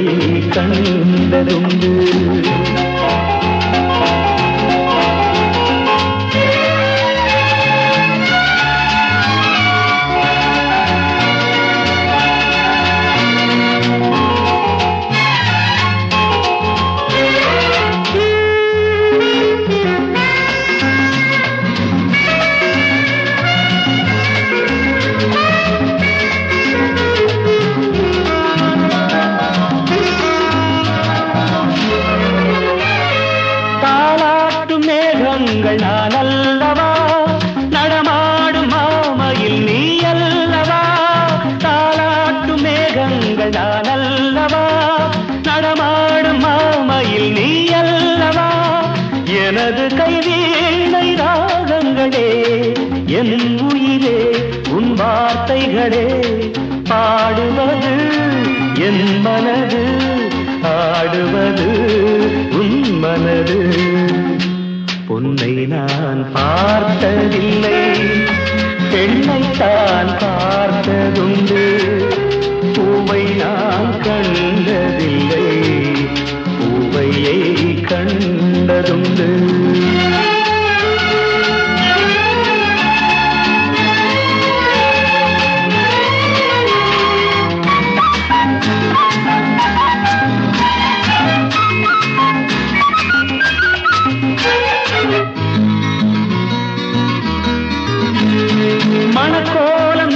பூவையை மேகங்கள் நான் அல்லவா நடமாடும் மாமையில் நீ அல்லவா எனது கைவீணை ராகங்களே என் உயிரே உன் வார்த்தைகளே பாடுவது என் மனது ஆடுவது உன் மனது. பொன்னை நான் பார்த்ததில்லை பெண்ணை தான் பார்த்ததுண்டு. பூவை நான் கண்டதில்லை. பூவையை கண்டதுண்டு. மணக்கோலம்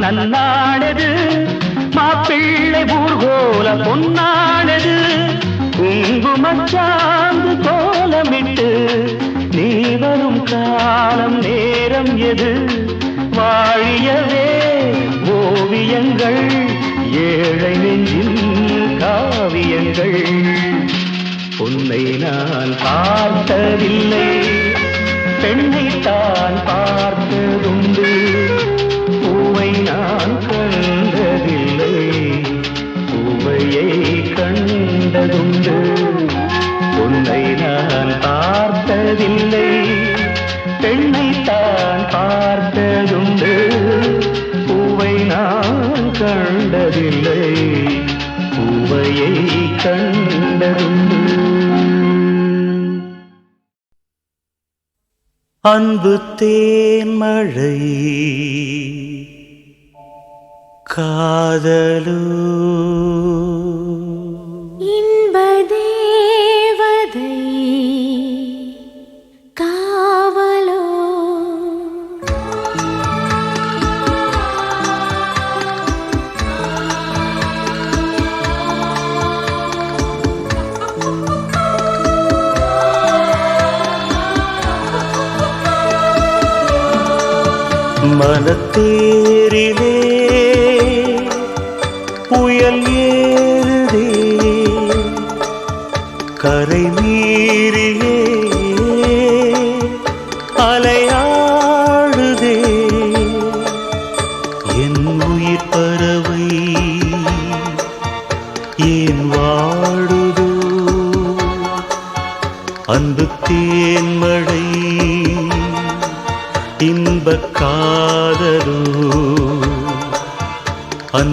காணும் நன்னாடது மாப்பிள்ளை ஊர்கோலம் பொன்னாடது குங்குமச்சாந்து கோலமிட்டு நீ வரும் காலம் நேரம் எது? வாழியவே ஓவியங்கள் ஏழை நெஞ்சின் காவியங்கள். உன்னை நான் பார்த்ததில்லை. பெண்ணைத்தான் பார்த்ததுண்டு. பூவையை கண்டதுண்டு. உன்னை நான் பார்த்ததில்லை. பெண்ணை தான் பார்த்ததுண்டு. பூவை நான் கண்டதில்லை. பூவையை கண்டதுண்டு. அன்பு தேன்மழை காதலூ. மனத்தேரிலே புயல்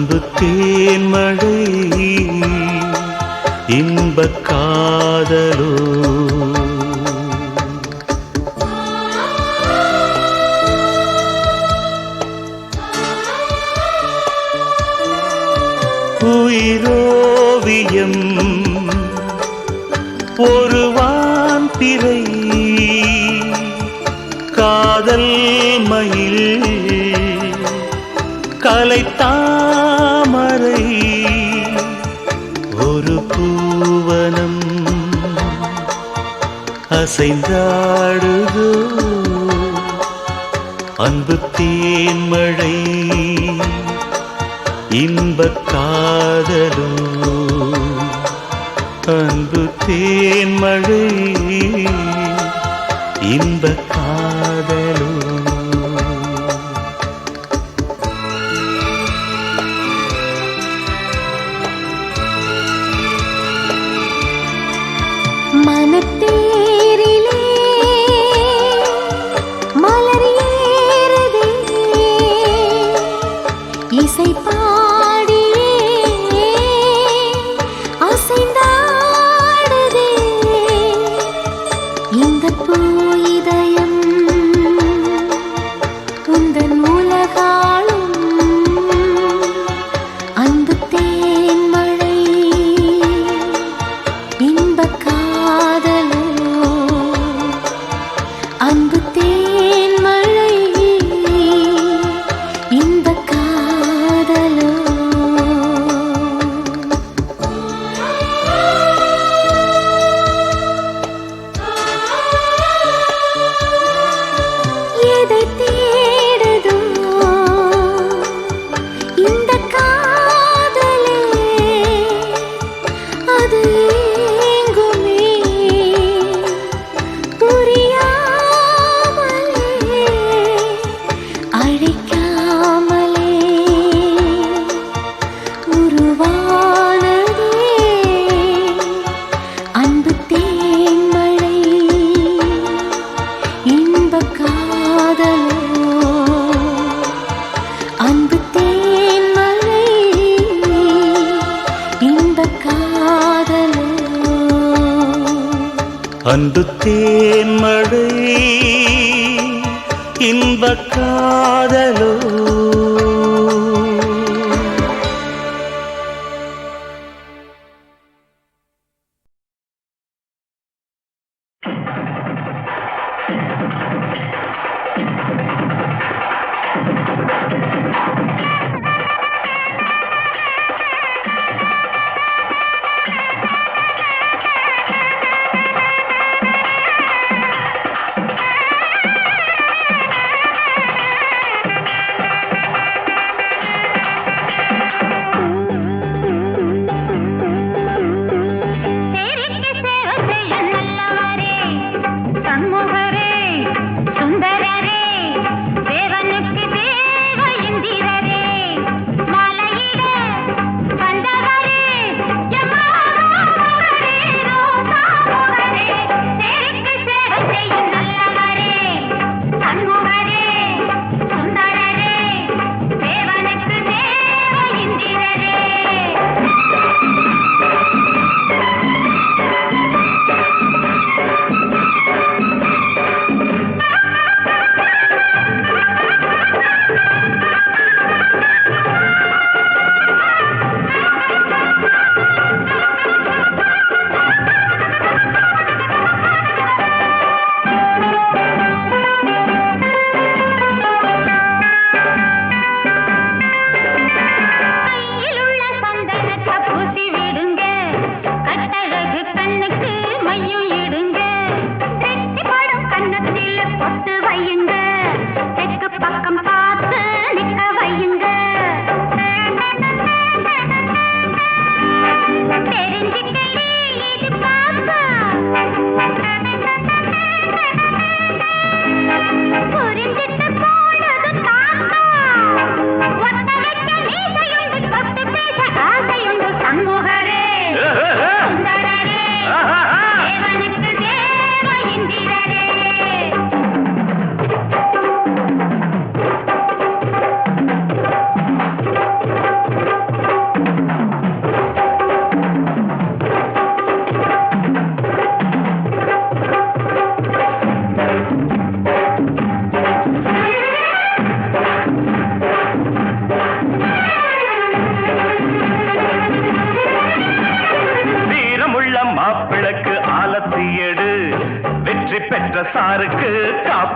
அன்பு தேன்மழை இன்பக் காதலோ. அசைந்தாடுதோ அன்பு தேன்மழை இன்பக் காதலோ? அன்பு தேன்மழை அன்பு தேன்மழை இன்ப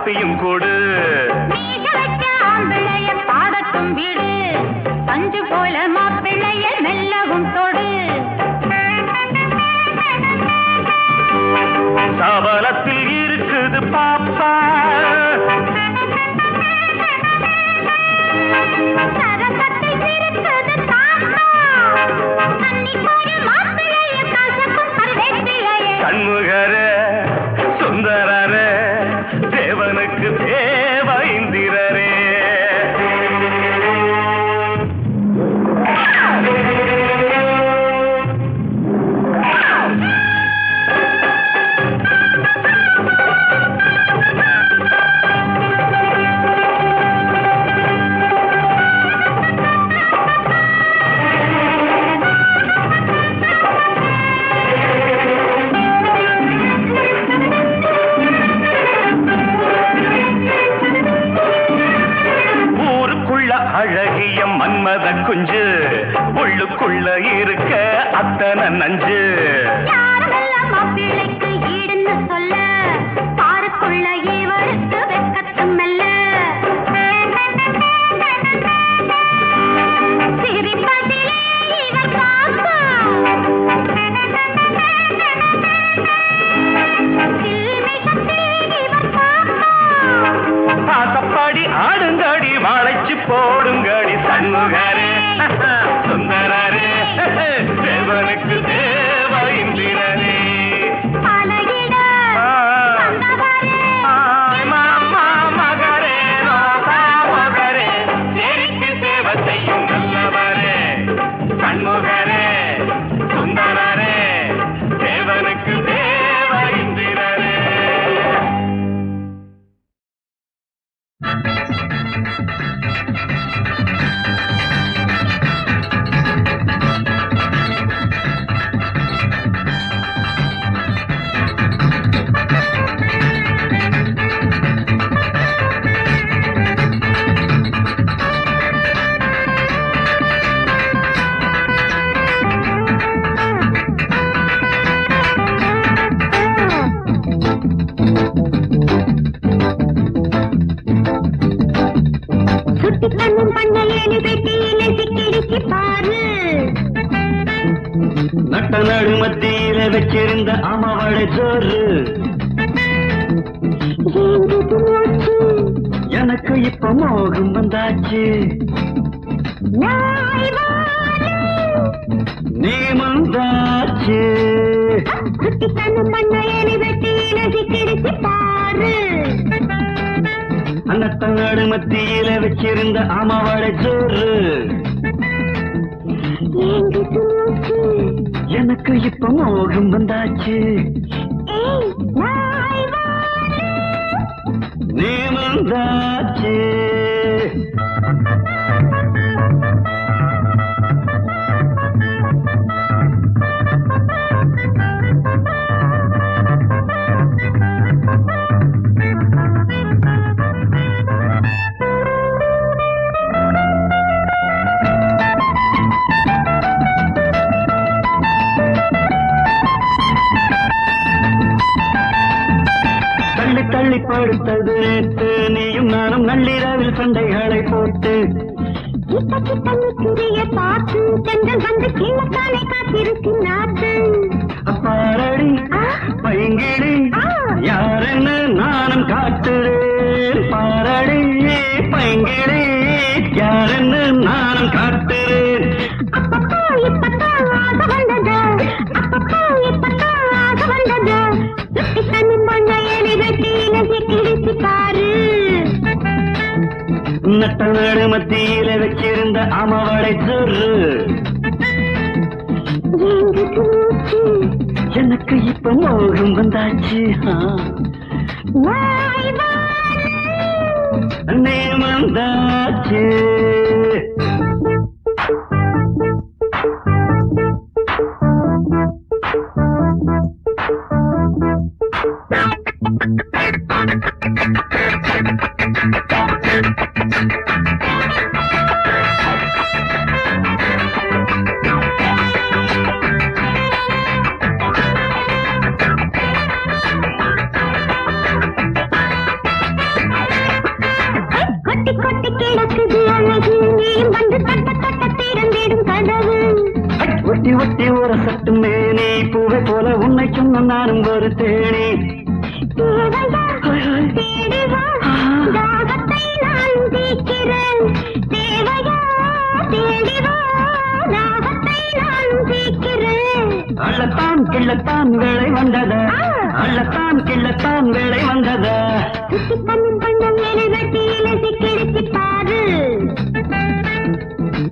காப்பியும் கொடு தன்னும் மண்ணையனை வெட்டி இணைச்சி கிடைச்சி பாரு அன்னத்தங்காடு மத்தியில வச்சிருந்த அமவாடை சோறு. எனக்கு இப்ப மோகம் வந்தாச்சு. நீ வந்தாச்சு. தள்ளி படுத்தது நேற்று நீயும் நானும் நள்ளிரவில் சண்டைகளை போட்டு. பார்த்து சென்றல் வந்து கீழத்தானே காத்திருக்கு நாட்டு பாரடி பைங்கிடி யாரென்னு நானும் காட்டுறேன் பாரடி பைங்கிடி நட்ட நாடு மத்தியில வச்சிருந்த அமவளை சொல்லு எனக்கு இப்ப மோகம் வந்தாச்சு நேமந்தாச்சு அள்ளத்தான் கிள்ளத்தான் வேலை வந்தது. அள்ளத்தான் கிள்ளத்தான் வேலை வந்தது.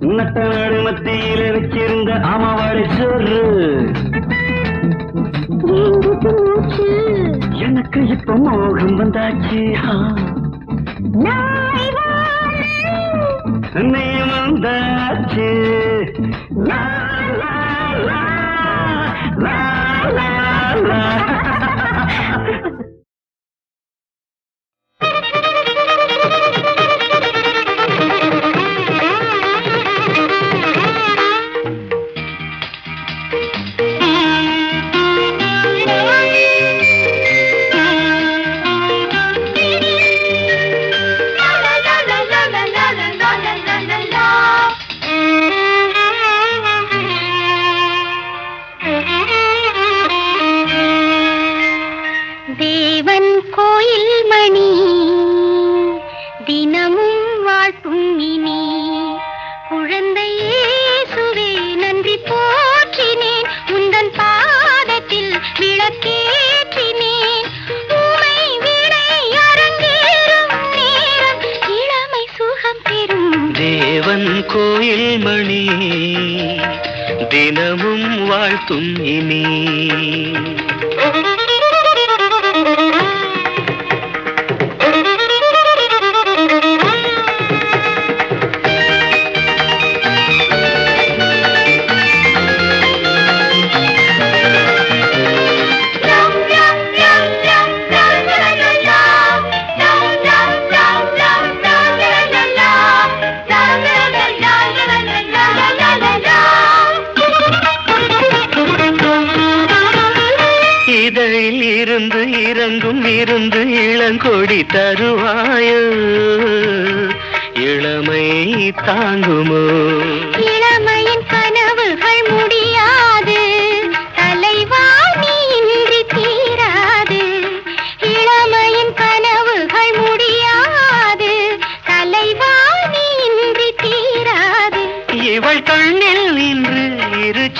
நட்டநாடு மத்தியில வச்சிருந்த அமாவாடி சோறு. எனக்கு இப்ப மோகம் வந்தாச்சு. நீ வந்தாச்சு. நான்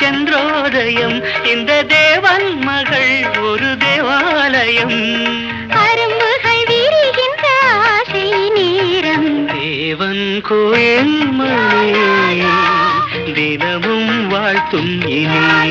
சென்றோதயம். இந்த தேவன் மகள் ஒரு தேவாலயம். அரும்புகள் விரிகின்ற ஆசை நேரம். தேவன் கோயில் மணி. தினமும் வாழ்த்தும் இனி.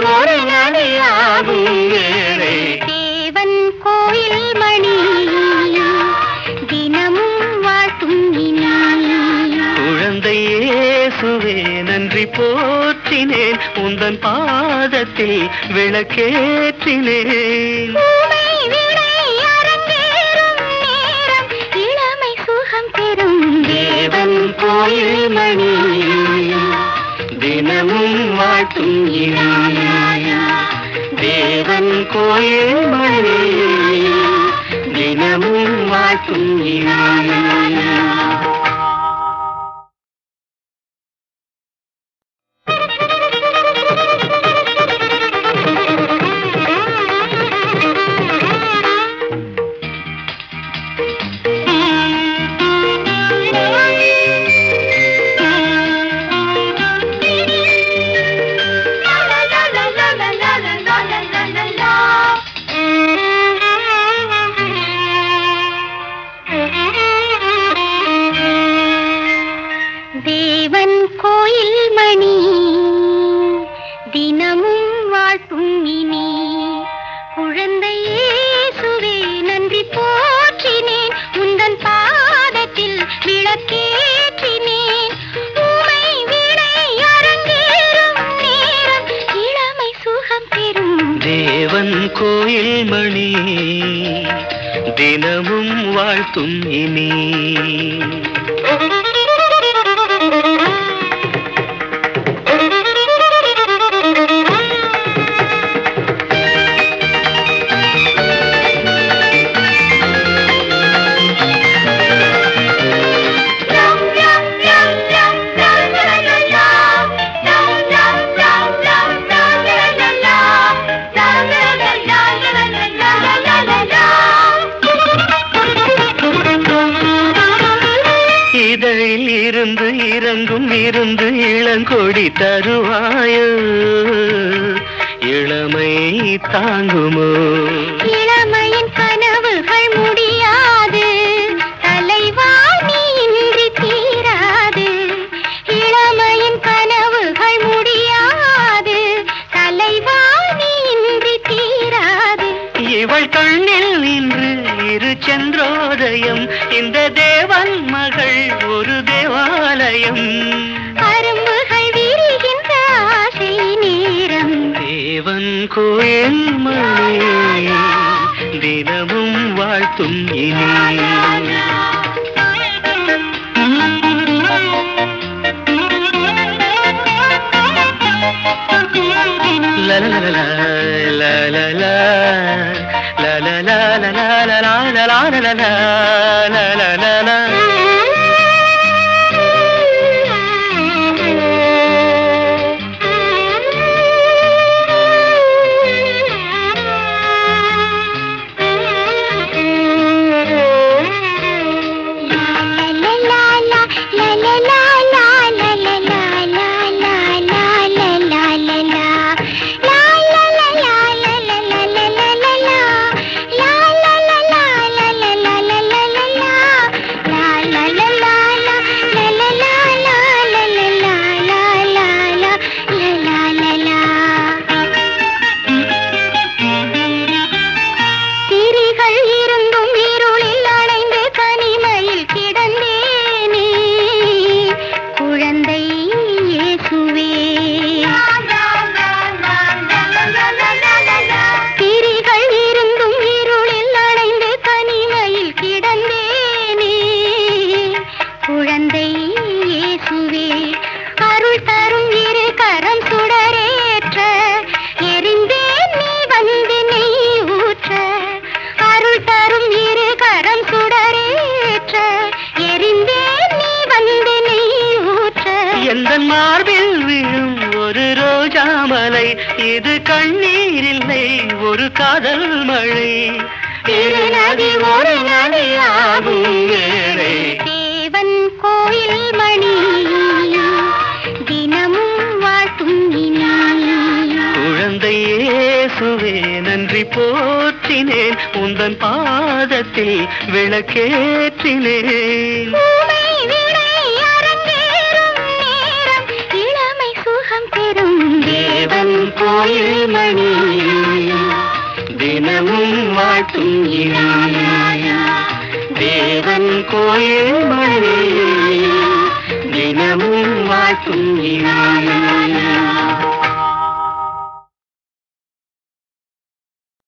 ஒரு அணையாகும் வேளை தேவன் கோயில் மணி தினமும் வாட்டும் குழந்தையே சுவே நன்றி போற்றினேன். உந்தன் பாதத்தில் விளக்கேற்றினேன். கோயில் மணி. தினமும் மாட்டும் இனி. కోయే దినము మాతుంది இருந்து இறங்கும் இருந்து இளங்கொடி தருவாயோ? இளமை தாங்குமோ? కోయిలీ la la la la la la la la la la la ஒரு ரோஜா மலை இது கண்ணீர் இல்லை ஒரு காதல் மழை. இரு நதி ஒரு நதியாகும் தேவன் கோயில் மணி. தினமும் வாழ்த்தும் இனி. குழந்தை இயேசுவே நன்றி போற்றினேன். உந்தன் பாதத்தில் விளக்கேற்றினேன். கோயில் மணி தினமும் வாழ்த்தும் இனி தேவன் கோயில் மணி தினமும் வாழ்த்தும் நிலா